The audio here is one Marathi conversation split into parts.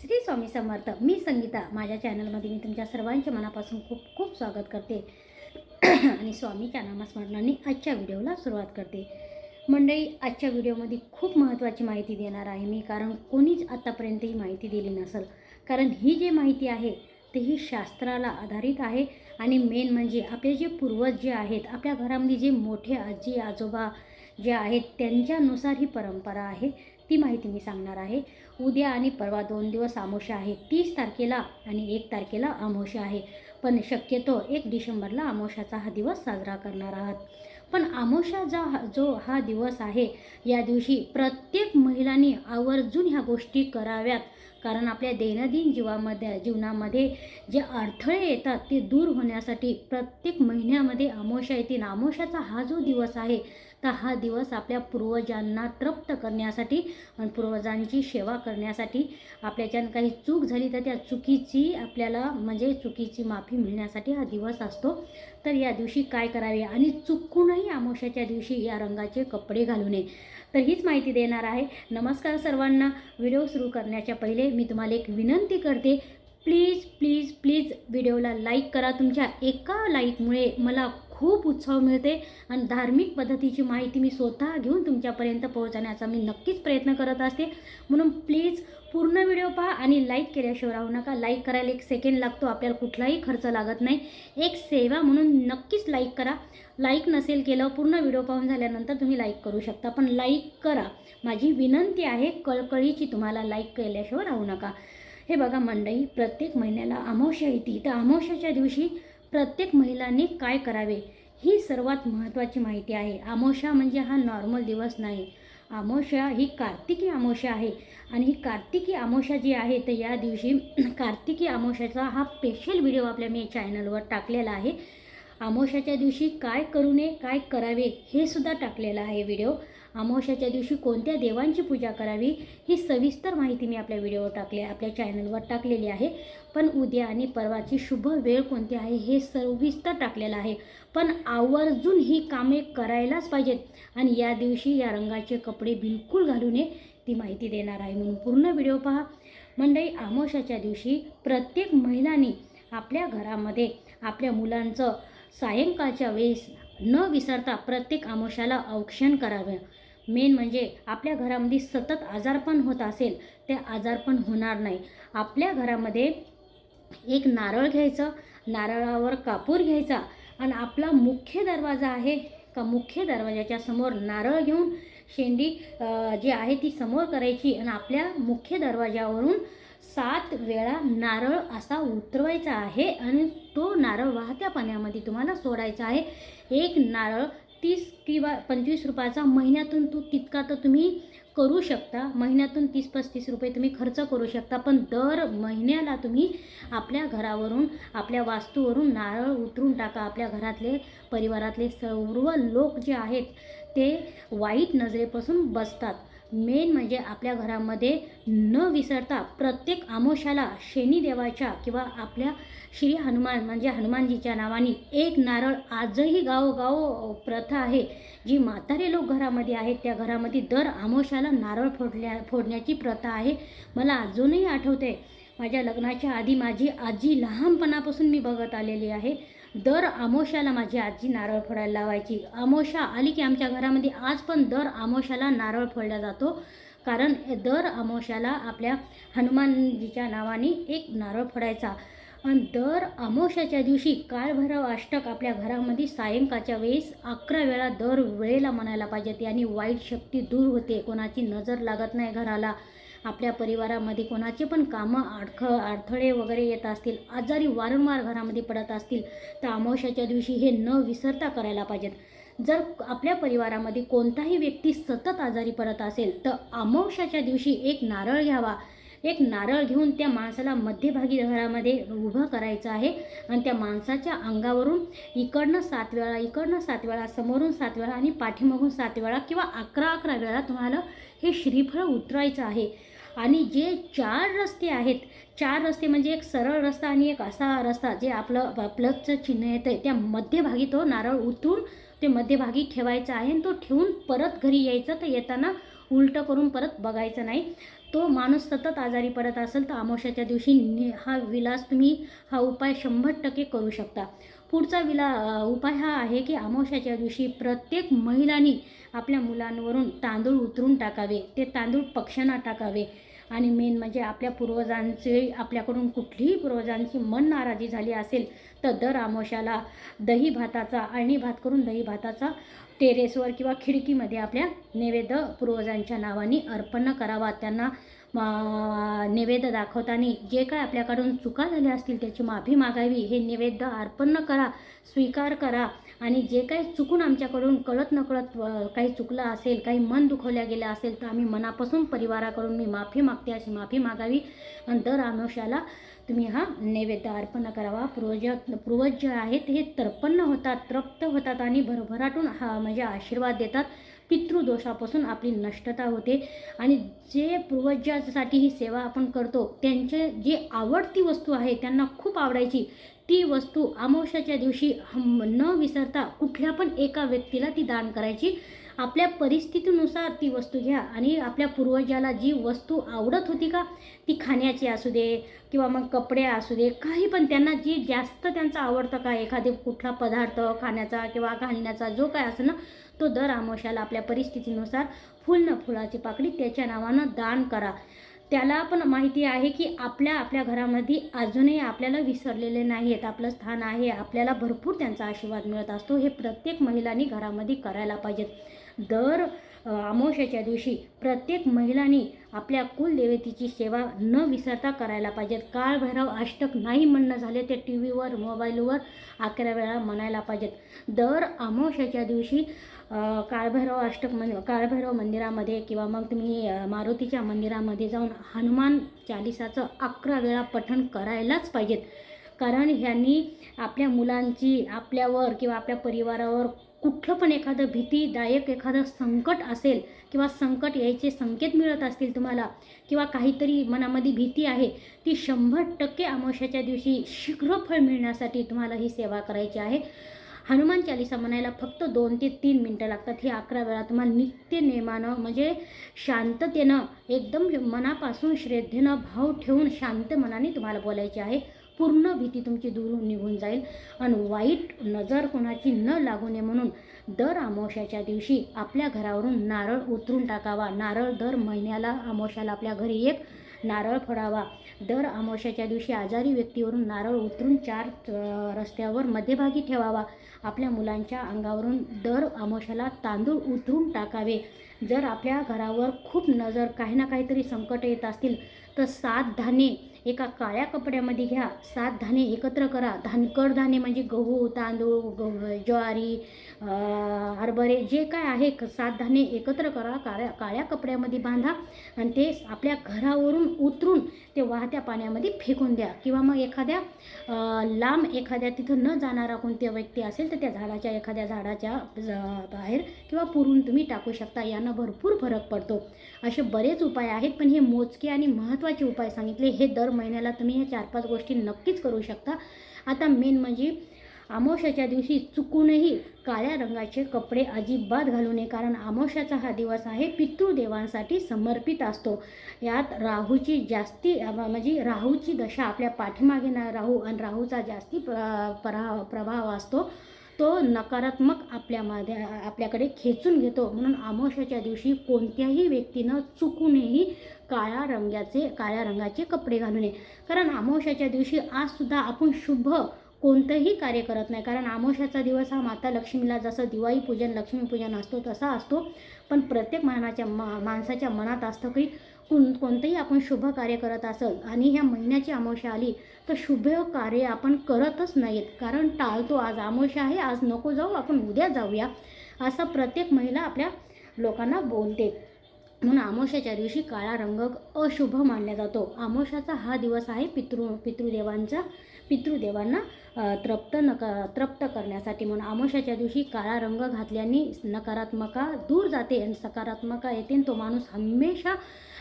श्री स्वामी समर्थ मी संगीता. माझ्या चॅनलमध्ये मी तुमच्या सर्वांच्या मनापासून खूप खूप स्वागत करते. आणि स्वामीच्या नामस्मरणाने आजच्या व्हिडिओला सुरुवात करते. मंडळी आजच्या व्हिडिओमध्ये खूप महत्त्वाची माहिती देणार आहे मी कारण कोणीच आत्तापर्यंत ही माहिती दिली नसेल. कारण ही जी माहिती आहे ते ही शास्त्राला आधारित आहे. आणि मेन म्हणजे आपले जे पूर्वज जे आहेत आपल्या घरामध्ये जे मोठे आजी आजोबा जे आहेत त्यांच्यानुसार ही परंपरा आहे. ती माहिती मी सांगणार आहे. उद्या आणि परवा दोन दिवस आमोशा आहे. तीस तारखेला आणि एक तारखेला आमोशा आहे. पण शक्यतो एक डिसेंबरला आमोशाचा हा दिवस साजरा करणार आहात. पण आमोशा जा हा जो हा दिवस आहे या दिवशी प्रत्येक महिलांनी आवर्जून ह्या गोष्टी कराव्यात. कारण आपल्या दैनंदिन जीवामध्ये जीवनामध्ये जे अडथळे येतात ते दूर होण्यासाठी प्रत्येक महिन्यामध्ये आमोशा येतील. आमोशाचा हा जो दिवस आहे तर हा दिवस आपल्या पूर्वजांना तृप्त करण्यासाठी आणि पूर्वजांची सेवा करण्यासाठी. आपल्याच्यानं काही चूक झाली तर त्या चुकीची आपल्याला म्हणजे चुकीची माफी मिळण्यासाठी हा दिवस असतो. तर या दिवशी काय करावे आणि चुकूनही आमोशाच्या दिवशी या रंगाचे कपडे घालू नये. तर हीच माहिती देणार आहे. नमस्कार सर्वांना. व्हिडिओ सुरू करण्याच्या पहिले मी तुम्हाला एक विनंती करते. प्लीज प्लीज प्लीज व्हिडिओला लाईक करा. तुमच्या एका लाईकमुळे मला खूप उत्साह मिळते आणि धार्मिक पद्धतीची माहिती मी स्वतः घेऊन तुमच्यापर्यंत पोहोचण्याचा मी नक्कीच प्रयत्न करत असते. म्हणून प्लीज पूर्ण व्हिडिओ पहा आणि लाईक केल्याशिवाय राहू नका. लाईक करायला एक सेकंड लागतो. आपल्याला कुठलाही खर्च लागत नाही. एक सेवा म्हणून नक्कीच लाईक करा. लाईक नसेल केलं पूर्ण व्हिडिओ पाहून झाल्यानंतर तुम्ही लाईक करू शकता. पण लाईक करा. माझी विनंती आहे कळकळीची तुम्हाला लाईक केल्याशिवाय राहू नका. हे बघा मंडई प्रत्येक महिन्याला अमावस्या येते. तर अमावस्याच्या दिवशी प्रत्येक महिलांनी काय करावे? ही सर्वात महत्त्वाची माहिती आहे. आमोशा म्हणजे हा नॉर्मल दिवस नाही. आमोशा ही कार्तिकी आमोशा आहे. आणि ही कार्तिकी आमोशा जी आहे तर या दिवशी कार्तिकी आमोशाचा हा स्पेशल व्हिडिओ आपल्या मी चॅनलवर टाकलेला आहे. आमोशाच्या दिवशी काय करू नये काय करावे हे सुद्धा टाकलेलं आहे व्हिडिओ अमावस्याच्या दिवशी कोणत्या देवांची पूजा करावी ही सविस्तर माहिती मी आपल्या व्हिडिओवर टाकले आपल्या चॅनलवर टाकलेली आहे. पण उद्या आणि परवाची शुभ वेळ कोणती आहे हे सविस्तर टाकलेलं आहे. पण आवर्जून ही कामे करायलाच पाहिजेत. आणि या दिवशी या रंगाचे कपडे बिलकुल घालू नये ती माहिती देणार आहे म्हणून पूर्ण व्हिडिओ पहा. मंडळी अमावश्याच्या दिवशी प्रत्येक महिलांनी आपल्या घरामध्ये आपल्या मुलांचं सायंकाळच्या वेळेस न विसरता प्रत्येक आमोशाला औक्षण करावं. मेन म्हणजे आपल्या घरामध्ये सतत आजारपण होत असेल ते आजारपण होणार नाही. आपल्या घरामध्ये एक नारळ घ्यायचं नारळावर कापूर घ्यायचा आणि आपला मुख्य दरवाजा आहे का मुख्य दरवाजाच्या समोर नारळ घेऊन शेंडी जी आहे ती समोर करायची आणि आपल्या मुख्य दरवाजावरून सात वेळा नारळ असा उतरवायचा आहे आणि तो नारळ वाहत्या पाण्यामध्ये तुम्हाला सोडायचा आहे. एक नारळ तीस किंवा पंचवीस रुपयाचा महिन्यातून तो तितका तर तुम्ही करू शकता. महिन्यातून तीस पस्तीस रुपये तुम्ही खर्च करू शकता. पण दर महिन्याला तुम्ही आपल्या घरावरून आपल्या वास्तूवरून नारळ उतरून टाका. आपल्या घरातले परिवारातले सर्व लोक जे आहेत ते वाईट नजरेपासून बसतात. मेन म्हणजे आपल्या घरामध्ये न विसरता प्रत्येक आमोशाला शनिदेवाच्या किंवा आपल्या श्री हनुमान म्हणजे हनुमानजीच्या नावाने एक नारळ आजही गावोगाव प्रथा आहे. जी म्हातारे लोक घरामध्ये आहेत त्या घरामध्ये दर आमोशाला नारळ फोडल्या फोडण्याची प्रथा आहे. मला अजूनही आठवते माझ्या लग्नाच्या आधी माझी आजी लहानपणापासून मी बघत आलेली आहे. दर आमोशाला माझी आजी नारळ फोडायला लावायची. आमोशा आली की आमच्या घरामध्ये आज पण दर आमोशाला नारळ फोडला जातो. कारण दर आमोशाला आपल्या हनुमानजीच्या नावाने एक नारळ फोडायचा. आणि दर अमोशाच्या दिवशी काळभैरव अष्टक आपल्या घरामध्ये सायंकाळच्या वेळेस अकरा वेळा दर वेळेला म्हणायला पाहिजे. आणि वाईट शक्ती दूर होते. कोणाची नजर लागत नाही घराला. आपल्या परिवारामध्ये कोणाचे पण कामं अडख अडथळे वगैरे येत असतील आजारी वारंवार घरामध्ये पडत असतील तर अमावश्याच्या दिवशी हे न विसरता करायला पाहिजेत. जर आपल्या परिवारामध्ये कोणताही व्यक्ती सतत आजारी पडत असेल तर अमावश्याच्या दिवशी एक नारळ घ्यावा. एक नारळ घेऊन त्या माणसाला मध्यभागी घरामध्ये उभं करायचं आहे. आणि त्या माणसाच्या अंगावरून इकडनं सात वेळा इकडनं सात वेळा समोरून सात वेळा आणि पाठीमागून सात वेळा किंवा अकरा अकरा वेळा तुम्हाला हे श्रीफळ उतरायचं आहे. आणि जे चार रस्ते आहेत चार रस्ते म्हणजे एक सरळ रस्ता आणि एक असा रस्ता जे आपलं प्लगचं चिन्ह येतं त्या मध्यभागी तो नारळ उतरून ते मध्यभागी ठेवायचं आहे आणि तो ठेवून परत घरी यायचं तर येताना उलटं करून परत बघायचं नाही. तो माणूस सतत आजारी पडत असेल तर अमावस्याच्या दिवशी हा विलास तुम्ही हा उपाय शंभर टक्के करू शकता. पुढचा विला उपाय हा आहे की अमावस्याच्या दिवशी प्रत्येक महिलांनी आपल्या मुलांवरून तांदूळ उतरून टाकावे. ते तांदूळ पक्ष्यांना टाकावे. आणि मेन म्हणजे आपल्या पूर्वजांचे आपल्याकडून कुठलीही पूर्वजांची मन नाराजी झाली असेल तर दर आमोशाला दही भाताचा अळणी भात करून दही भाताचा टेरेसवर किंवा खिडकीमध्ये आपल्या नैवेद्य पूर्वजांच्या नावाने अर्पण करावा. त्यांना नैवेद्य दाखवताना जे काय आपल्याकडून चुका झाल्या असतील त्याची माफी मागावी. हे नैवेद्य अर्पण करा स्वीकार करा. आणि जे काही चुकून आमच्याकडून कळत नकळत काही चुकलं असेल काही मन दुखवल्या गेलं असेल तर आम्ही मनापासून परिवाराकडून मी माफी मागते अशी माफी मागावी. आणि दर आनुष्याला तुम्ही हा नैवेद्य अर्पण करावा. पूर्वज पूर्वज जे आहेत हे तर्पन्न होतात तृप्त होतात आणि भरभराटून हा म्हणजे आशीर्वाद देतात. पितृदोषापासून आपली नष्टता होते. आणि जे पूर्वजासाठी ही सेवा आपण करतो त्यांचे जे आवडती वस्तू आहे त्यांना खूप आवडायची. ती वस्तू अमावश्याच्या दिवशी हम न विसरता कुठल्या पण एका व्यक्तीला ती दान करायची. आपल्या परिस्थितीनुसार ती वस्तू घ्या. आणि आपल्या पूर्वजाला जी वस्तू आवडत होती का ती खाण्याची असू दे किंवा मग कपडे असू दे काही पण त्यांना जी जास्त त्यांचं आवडतं का एखादे कुठला पदार्थ खाण्याचा किंवा घालण्याचा जो काय असं ना तो दर आमोशाला आपल्या परिस्थितीनुसार फुल न फुलाची पाकडी त्याच्या नावानं दान करा. त्याला पण माहिती आहे की आपल्या आपल्या घरामध्ये अजूनही आपल्याला विसरलेले नाही आहेत आपलं स्थान आहे. आपल्याला भरपूर त्यांचा आशीर्वाद मिळत असतो. हे प्रत्येक महिलांनी घरामध्ये करायला पाहिजेत. दर अमावश्याच्या दिवशी प्रत्येक महिलांनी आपल्या कुलदेवतेची सेवा न विसरता करायला पाहिजेत. काळभैरव अष्टक नाही म्हणणं झाले ते टी व्हीवर मोबाईलवर अकरा वेळा म्हणायला पाहिजेत. दर अमावश्याच्या दिवशी काळभैरव अष्टक मंदिर काळभैरव मंदिरामध्ये किंवा मग तुम्ही मारुतीच्या मंदिरामध्ये जाऊन हनुमान चालिसाचं अकरा वेळा पठण करायलाच पाहिजेत. कारण ह्यांनी आपल्या मुलांची आपल्यावर किंवा आपल्या परिवारावर कुठलं पण एखादं भीतीदायक एखादं संकट असेल किंवा संकट यायचे संकेत मिळत असतील तुम्हाला किंवा काहीतरी मनामध्ये भीती आहे ती शंभर टक्के अमावश्याच्या दिवशी शीघ्र फळ मिळण्यासाठी तुम्हाला ही सेवा करायची आहे. हनुमान चालिसा म्हणायला फक्त दोन ते तीन मिनटं लागतात. हे अकरा वेळा तुम्हाला नित्य नेमानं म्हणजे शांततेनं एकदम मनापासून श्रद्धेनं भाव ठेवून शांत मनाने तुम्हाला बोलायचे आहे. पूर्ण भीती तुमची दूर निघून जाईल. आणि वाईट नजर कोणाची न लागू नये म्हणून दर अमावश्याच्या दिवशी आपल्या घरावरून नारळ उतरून टाकावा. नारळ दर महिन्याला अमावश्याला आपल्या घरी एक नारळ फोडावा. दर अमावश्याच्या दिवशी आजारी व्यक्तीवरून नारळ उतरून चार रस्त्यावर मध्यभागी ठेवावा. आपल्या मुलांच्या अंगावरून दर अमावस्याला तांदूळ उतरून टाकावे. जर आपल्या घरावर खूप नजर काही ना काहीतरी संकट येत असतील तर सात धान्ये एका काळ्या कपड्यामध्ये घ्या. सात धान्ये एकत्र करा. धान कडधान्ये म्हणजे गहू तांदूळ गहू ज्वारी हरभरे जे काय आहे क- सात धान्ये एकत्र करा. काळ्या काळ्या कपड्यामध्ये बांधा आणि ते आपल्या घरावरून उतरून ते वाहत्या पाण्यामध्ये फेकून द्या. किंवा मग एखाद्या लांब एखाद्या तिथं न जाणारा कोणत्या व्यक्ती असेल तर त्या झाडाच्या एखाद्या झाडाच्या बाहेर किंवा पुरून तुम्ही टाकू शकता. यानं भरपूर फरक पडतो. असे बरेच उपाय आहेत पण हे मोजके आणि महत्त्वाचे उपाय सांगितले. हे दर महिन्याला तुम्ही ह्या चार पाच गोष्टी नक्कीच करू शकता. आता मेन म्हणजे आमोशाच्या दिवशी चुकूनही काळ्या रंगाचे कपडे अजिबात घालू नये कारण आमोशाचा हा दिवस आहे पितृदेवांसाठी समर्पित असतो. यात राहूची जास्ती म्हणजे राहूची दशा आपल्या पाठीमागे ना राहू आणि राहूचा जास्ती प्र प्रभाव असतो. तो नकारात्मक आपल्यामध्ये आपल्याकडे खेचून घेतो. म्हणून अमावस्याच्या दिवशी कोणत्याही व्यक्तीनं चुकूनही काळ्या रंगाचे काळ्या रंगाचे कपडे घालू नये. कारण अमावस्याच्या दिवशी आजसुद्धा आपण शुभ कोणतंही कार्य करत नाही. कारण अमावस्याचा दिवस हा माता लक्ष्मीला जसं दिवाळी पूजन लक्ष्मीपूजन असतो तसा असतो. पण प्रत्येक मानाच्या मा माणसाच्या मनात असतं की कोण कोणतंही आपण शुभ कार्य करत असेल आणि ह्या महिन्याची अमावस्या आली तर शुभ कार्य आपण करतच नाहीत. कारण टाळतो आज अमावस्या आहे आज नको जाऊ आपण उद्या जाऊया असं प्रत्येक महिला आपल्या लोकांना बोलते. म्हणून अमावस्याच्या दिवशी काळा रंग अशुभ मानला जातो. अमावस्याचा हा दिवस आहे पितृ पितृदेवांचा पितृदेवांना त्रप्त तृप्त नक तृप्त करण्यासाठी म्हणून आमोशाच्या दिवशी काळा रंग घातल्याने नकारात्मका दूर जाते आणि सकारात्मका येते आणि तो माणूस हमेशा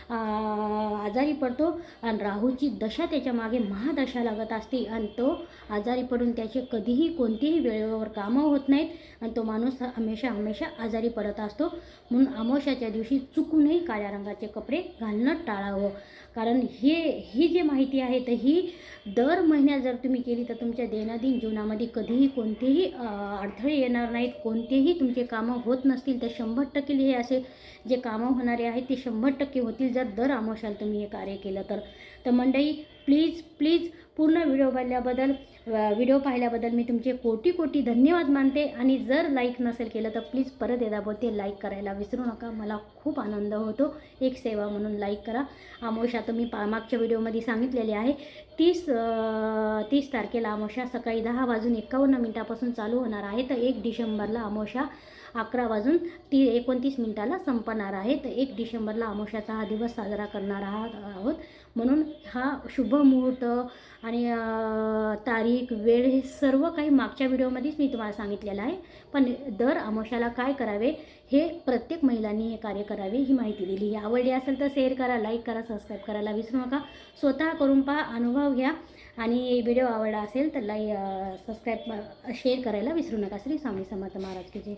आजारी पडतो आणि राहूची दशा त्याच्यामागे महादशा लागत असते आणि तो आजारी पडून त्याचे कधीही कोणतीही वेळेवर कामं होत नाहीत आणि तो माणूस हमेशा हमेशा आजारी पडत असतो. म्हणून आमोशाच्या दिवशी चुकूनही काळ्या रंगाचे कपडे घालणं टाळावं. कारण हे ही जी माहिती आहे तर ही दर महिन्यात जर तुम्ही केली तर तुमच्या दैनंदिन जीवनामध्ये कधीही कोणतेही अडथळे येणार नाहीत. कोणतेही तुमचे कामं होत नसतील तर शंभर टक्के हे असे जे कामं होणारे आहेत ते शंभर टक्के होतील जर दर आमोशाला तुम्ही हे कार्य केलं तर. तर मंडळी प्लीज प्लीज पूर्ण व्हिडिओ पाहिल्याबद्दल व्हिडिओ पाहिल्याबद्दल मी तुमचे कोटी कोटी धन्यवाद मानते. आणि जर लाईक नसेल केलं तर प्लीज परत एकदा बोलते. लाईक करायला विसरू नका. मला खूप आनंद होतो. एक सेवा म्हणून लाईक करा. आमोशा तर मी पा मागच्या व्हिडिओमध्ये सांगितलेली आहे. तीस तीस तारखेला आमोशा सकाळी दहा वाजून एकावन्न मिनटापासून चालू होणार आहे. तर एक डिसेंबरला आमोशा अकरा वाजून ती एकोणतीस मिनिटाला संपणार आहे. तर एक डिसेंबरला आमोशाचा हा दिवस साजरा करणार आहात आहोत. म्हणून हा शुभ मुहूर्त आणि तारीख वेळ हे सर्व काही मागच्या व्हिडिओमध्येच मी तुम्हाला सांगितलेलं आहे. पण दर आमोशाला काय करावे हे प्रत्येक महिलांनी हे कार्य करावे ही माहिती दिली. ही आवडली असेल तर शेअर करा लाईक करा सबस्क्राईब करायला विसरू नका. स्वतः करून पहा अनुभव घ्या. आणि व्हिडिओ आवडला असेल तर लाई सबस्क्राईब शेअर करायला विसरू नका. श्री स्वामी समर्थ महाराज की जय.